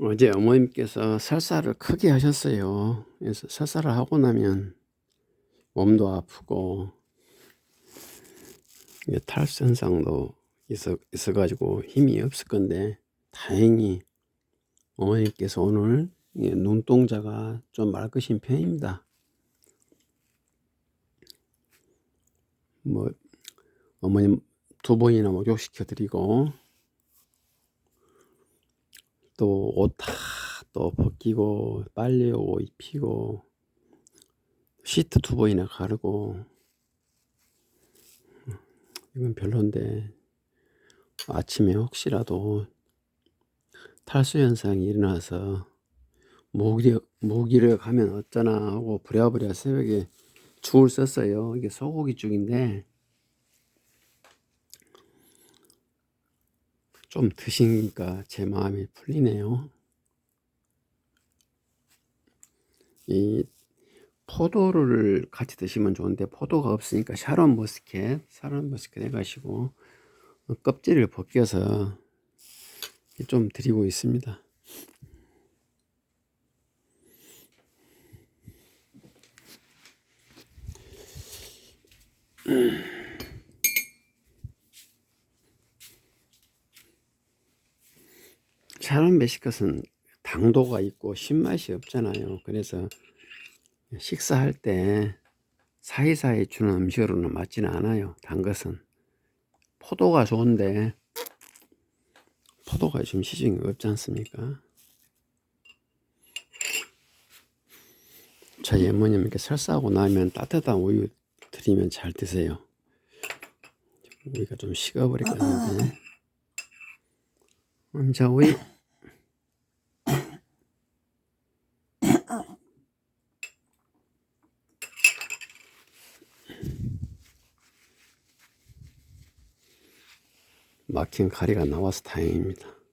어제 어머님께서 설사를 크게 하셨어요. 그래서 설사를 하고 나면 몸도 아프고 탈수 현상도 있어 있어가지고 힘이 없을 건데 다행히 어머님께서 오늘 눈동자가 좀 맑으신 편입니다. 뭐 어머님 두 번이나 목욕시켜 드리고 또 옷 다또 벗기고 빨래 옷 입히고 시트 두 번이나 가르고 이건 별론데 아침에 혹시라도 탈수 현상이 일어나서 모기 모기를 가면 어쩌나 하고 부랴부랴 새벽에 죽을 썼어요. 이게 소고기 죽인데 좀 드시니까 제 마음이 풀리네요. 이 포도를 같이 드시면 좋은데 포도가 없으니까 샤론 머스켓, 샤론 머스켓 해가지고 껍질을 벗겨서 좀 드리고 있습니다. 샤론 메시컷은 당도가 있고 신맛이 없잖아요. 그래서 식사할 때 사이사이 주는 음식으로는 맞지는 않아요. 단 것은 포도가 좋은데 포도가 좀 시중에 없지 않습니까? 저희 어머님 이렇게 설사하고 나면 따뜻한 우유 드리면 잘 드세요. 우리가 좀 식어버리겠는데. 음, 자 우유. 막힌 가리가 나와서 다행입니다.